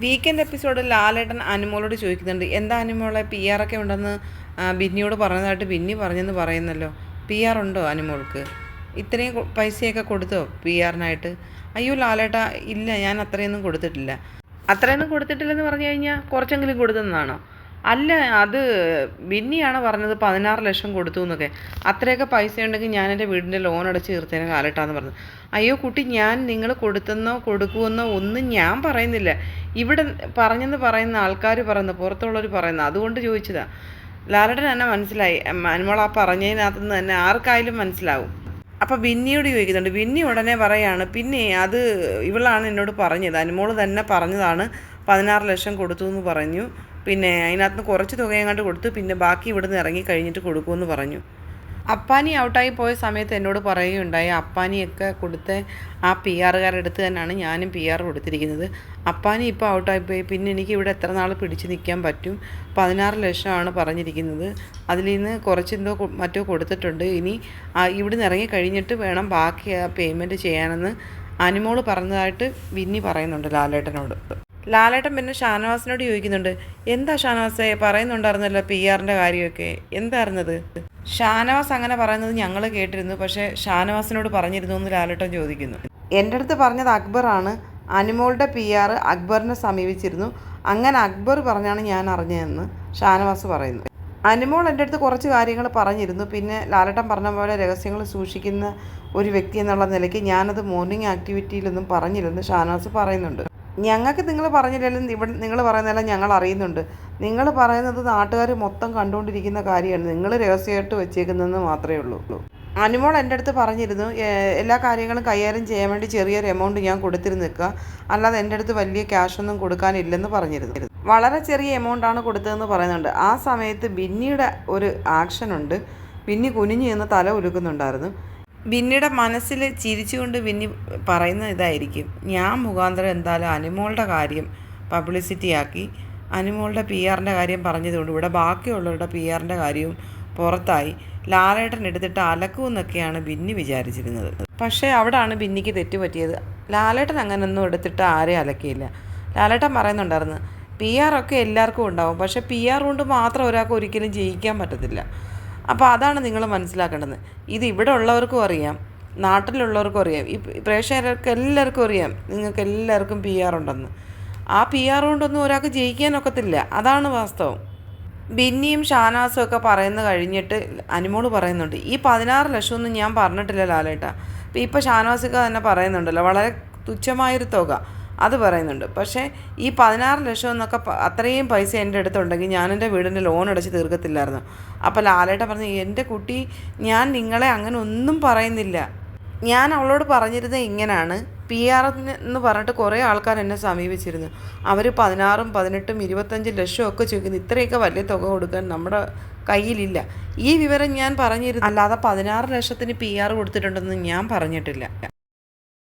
Weekend എപ്പിസോഡിൽ ലാലേട്ടൻ അനുമോളോട് ചോദിക്കുന്നുണ്ട് എന്താ അനുമോളെ പി ആർ ഒക്കെ ഉണ്ടെന്ന് ബിന്നിയോട് പറഞ്ഞതായിട്ട് ബിന്നി പറഞ്ഞെന്ന് പറയുന്നല്ലോ. പി ആർ ഉണ്ടോ അനുമോൾക്ക്? ഇത്രയും പൈസയൊക്കെ കൊടുത്തോ പി ആറിനായിട്ട് അയ്യോ ലാലേട്ട ഇല്ല ഞാൻ അത്രയൊന്നും കൊടുത്തിട്ടില്ല. അത്രയൊന്നും കൊടുത്തിട്ടില്ലെന്ന് പറഞ്ഞു കഴിഞ്ഞാൽ കുറച്ചെങ്കിലും കൊടുത്തെന്നാണോ? അല്ല അത് ബിന്നിയാണ് പറഞ്ഞത് പതിനാറ് ലക്ഷം കൊടുത്തു എന്നൊക്കെ. അത്രയൊക്കെ പൈസ ഉണ്ടെങ്കിൽ ഞാൻ എന്റെ വീടിന്റെ ലോൺ അടച്ച് തീർത്തേനെ കാലട്ടാന്ന് പറഞ്ഞു. അയ്യോ കുട്ടി ഞാൻ നിങ്ങൾ കൊടുത്തെന്നോ കൊടുക്കുമെന്നോ ഒന്നും ഞാൻ പറയുന്നില്ല. ഇവിടെ പറഞ്ഞെന്ന് പറയുന്ന ആൾക്കാർ പറയുന്നു പുറത്തുള്ളവർ പറയുന്നു. അതുകൊണ്ട് ചോദിച്ചതാ. ലാലടൻ തന്നെ മനസ്സിലായി. അനുമോൾ ആ പറഞ്ഞതിനകത്ത് നിന്ന് തന്നെ ആർക്കായാലും മനസ്സിലാവും. അപ്പോൾ വിന്നിയോട് ചോദിക്കുന്നുണ്ട്. ബിന്നി ഉടനെ പറയാണ് പിന്നെ അത് ഇവളാണ് എന്നോട് പറഞ്ഞത്. അനുമോൾ തന്നെ പറഞ്ഞതാണ്. പതിനാറ് ലക്ഷം കൊടുത്തു എന്ന് പറഞ്ഞു. പിന്നെ അതിനകത്ത് കുറച്ച് തുക കൊടുത്തു. പിന്നെ ബാക്കി ഇവിടുന്ന് ഇറങ്ങി കഴിഞ്ഞിട്ട് കൊടുക്കുമെന്ന് പറഞ്ഞു. അപ്പാനി ഔട്ടായി പോയ സമയത്ത് എന്നോട് പറയുകയുണ്ടായി അപ്പാനിയൊക്കെ കൊടുത്ത ആ പി ആറുകാരുടെ അടുത്ത് തന്നെയാണ് ഞാനും പി ആർ കൊടുത്തിരിക്കുന്നത്. അപ്പാനി ഇപ്പോൾ ഔട്ടായി പോയി. പിന്നെ എനിക്ക് ഇവിടെ എത്ര നാൾ പിടിച്ചു നിൽക്കാൻ പറ്റും? പതിനാറ് ലക്ഷമാണ് പറഞ്ഞിരിക്കുന്നത്. അതിൽ നിന്ന് കുറച്ചെന്തോ മറ്റോ കൊടുത്തിട്ടുണ്ട്. ഇനി ഇവിടെ ഇവിടുന്ന് ഇറങ്ങി കഴിഞ്ഞിട്ട് വേണം ബാക്കി ആ പേയ്മെന്റ് ചെയ്യാനെന്ന് അനുമോൾ പറഞ്ഞതായിട്ട് വിന്നി പറയുന്നുണ്ട് ലാലേട്ടനോട്. ലാലേട്ടൻ പിന്നെ ഷാനവാസിനോട് ചോദിക്കുന്നുണ്ട് എന്താ ഷാനവാസെ പറയുന്നുണ്ടായിരുന്നല്ലോ പി ആറിന്റെ കാര്യമൊക്കെ? എന്തായിരുന്നത്? ഷാനവാസ് അങ്ങനെ പറയുന്നത് ഞങ്ങൾ കേട്ടിരുന്നു പക്ഷേ ഷാനവാസിനോട് പറഞ്ഞിരുന്നു എന്ന് ലാലേട്ടൻ ചോദിക്കുന്നു. എന്റെ അടുത്ത് പറഞ്ഞത് അക്ബറാണ് അനുമോളുടെ പി ആർ അക്ബറിനെ സമീപിച്ചിരുന്നു. അങ്ങനെ അക്ബർ പറഞ്ഞാണ് ഞാൻ അറിഞ്ഞതെന്ന് ഷാനവാസ് പറയുന്നു. അനുമോൾ എന്റെ അടുത്ത് കുറച്ച് കാര്യങ്ങൾ പറഞ്ഞിരുന്നു. പിന്നെ ലാലട്ടൻ പറഞ്ഞ പോലെ രഹസ്യങ്ങൾ സൂക്ഷിക്കുന്ന ഒരു വ്യക്തി എന്നുള്ള നിലയ്ക്ക് ഞാനത് മോർണിംഗ് ആക്ടിവിറ്റിയിലൊന്നും പറഞ്ഞില്ലെന്ന് ഷാനവാസ് പറയുന്നുണ്ട്. ഞങ്ങൾക്ക് നിങ്ങൾ പറഞ്ഞില്ലെങ്കിലും ഇവിടെ നിങ്ങൾ പറയുന്നതെല്ലാം ഞങ്ങൾ അറിയുന്നുണ്ട്. നിങ്ങൾ പറയുന്നത് നാട്ടുകാർ മൊത്തം കണ്ടുകൊണ്ടിരിക്കുന്ന കാര്യമാണ്. നിങ്ങൾ രഹസ്യമായിട്ട് വെച്ചേക്കുന്നതെന്ന് മാത്രമേ ഉള്ളൂ. അനുമോൾ എന്റെ അടുത്ത് പറഞ്ഞിരുന്നു എല്ലാ കാര്യങ്ങളും കൈകാര്യം ചെയ്യാൻ വേണ്ടി ചെറിയൊരു എമൗണ്ട് ഞാൻ കൊടുത്തിരുന്നു നിൽക്കുക. അല്ലാതെ എന്റെ അടുത്ത് വലിയ ക്യാഷ് ഒന്നും കൊടുക്കാനില്ലെന്ന് പറഞ്ഞിരുന്നു. വളരെ ചെറിയ എമൗണ്ട് ആണ് കൊടുത്തതെന്ന് പറയുന്നുണ്ട്. ആ സമയത്ത് ബിന്നിയുടെ ഒരു ആക്ഷനുണ്ട് ബിന്നി കുനിഞ്ഞു നിന്ന് തല ഉലുക്കുന്നുണ്ടായിരുന്നു. ബിന്നിയുടെ മനസ്സിൽ ചിരിച്ചുകൊണ്ട് ബിന്നി പറയുന്ന ഇതായിരിക്കും. ഞാൻ മുഖാന്തരം എന്തായാലും അനുമോളുടെ കാര്യം പബ്ലിസിറ്റി ആക്കി അനുമോളുടെ പി ആറിന്റെ കാര്യം പറഞ്ഞതുകൊണ്ട് ഇവിടെ ബാക്കിയുള്ളവരുടെ പി ആറിന്റെ കാര്യവും പുറത്തായി ലാലേട്ടൻ എടുത്തിട്ട് അലക്കുമെന്നൊക്കെയാണ് ബിന്നി വിചാരിച്ചിരുന്നത്. പക്ഷേ അവിടാണ് ബിന്നിക്ക് തെറ്റുപറ്റിയത്. ലാലേട്ടൻ അങ്ങനൊന്നും എടുത്തിട്ട് ആരെയും അലക്കിയില്ല. ലാലേട്ടൻ പറയുന്നുണ്ടായിരുന്നു പി ആർ ഒക്കെ എല്ലാവർക്കും ഉണ്ടാവും. പക്ഷേ പി ആർ കൊണ്ട് മാത്രം ഒരാൾക്ക് ഒരിക്കലും ജയിക്കാൻ പറ്റത്തില്ല. അപ്പോൾ അതാണ് നിങ്ങൾ മനസ്സിലാക്കേണ്ടത്. ഇത് ഇവിടെ ഉള്ളവർക്കും അറിയാം നാട്ടിലുള്ളവർക്കും അറിയാം ഈ പ്രേക്ഷകർക്ക് എല്ലാവർക്കും അറിയാം നിങ്ങൾക്ക് എല്ലാവർക്കും പി ആർ ഉണ്ടെന്ന്. ആ പി ആർ കൊണ്ടൊന്നും ഒരാൾക്ക് ജയിക്കാനൊക്കത്തില്ല അതാണ് വാസ്തവം. ബിന്നിയും ഷാനാസും ഒക്കെ പറയുന്ന കഴിഞ്ഞിട്ട് അനുമോൾ പറയുന്നുണ്ട് ഈ പതിനാറ് ലക്ഷമൊന്നും ഞാൻ പറഞ്ഞിട്ടില്ല ലാലേട്ട. ഇപ്പം ഇപ്പോൾ ഷാനാസൊക്കെ തന്നെ പറയുന്നുണ്ടല്ലോ വളരെ തുച്ഛമായൊരു തുക. അത് പറയുന്നുണ്ട്. പക്ഷേ ഈ പതിനാറ് ലക്ഷം എന്നൊക്കെ അത്രയും പൈസ എന്റെ അടുത്തുണ്ടെങ്കിൽ ഞാൻ എന്റെ വീടിന്റെ ലോൺ അടച്ച് തീർക്കത്തില്ലായിരുന്നു. അപ്പോൾ ലാലേട്ട പറഞ്ഞു എന്റെ കുട്ടി ഞാൻ നിങ്ങളെ അങ്ങനെ ഒന്നും പറയുന്നില്ല. ഞാൻ അവളോട് പറഞ്ഞിരുന്നത് ഇങ്ങനെയാണ് പി ആർ എന്ന് പറഞ്ഞിട്ട് കുറേ ആൾക്കാർ എന്നെ സമീപിച്ചിരുന്നു. അവർ പതിനാറും പതിനെട്ടും ഇരുപത്തഞ്ചും ലക്ഷവും ഒക്കെ ചോദിക്കുന്നു. ഇത്രയൊക്കെ വലിയ തുക കൊടുക്കാൻ നമ്മുടെ കയ്യിലില്ല. ഈ വിവരം ഞാൻ പറഞ്ഞിരുന്നു. അല്ലാതെ പതിനാറ് ലക്ഷത്തിന് പി ആർ കൊടുത്തിട്ടുണ്ടെന്ന് ഞാൻ പറഞ്ഞിട്ടില്ല.